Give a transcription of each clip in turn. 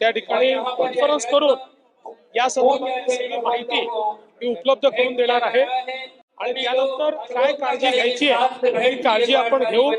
त्या ठिकाणी कॉन्फरन्स करून या संदर्भात सगळी माहिती मी उपलब्ध करून देणार आहे. आणि त्यानंतर काय काळजी घ्यायची आहे? ही काळजी आपण घेऊ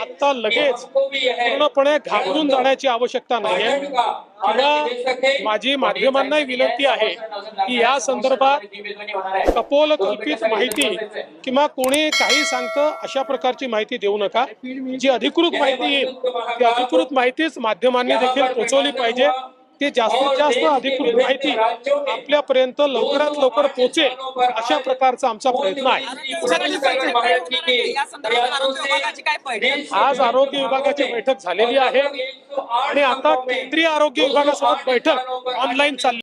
आता लगेच पूर्णपणे घाबरून जाण्याची आवश्यकता नाही आहे. किंवा माझी माध्यमांनाही विनंती आहे की या संदर्भात कपोल कल्पित माहिती किंवा कोणी काही सांगतं अशा प्रकारची माहिती देऊ नका. जी अधिकृत माहिती येईल ती अधिकृत माहितीच माध्यमांनी देखील पोहोचवली पाहिजे. ती जास्तीत जास्त अधिकृत माहिती आपल्यापर्यंत लवकरात लवकर पोहोचेल अशा प्रकारचा आमचा प्रयत्न आहे. संदर्भात आरोग्य विभागाची काय बैठक आज आरोग्य विभागाची बैठक झालेली आहे. आणि आता केंद्रीय आरोग्य विभागासोबत बैठक ऑनलाईन चालली.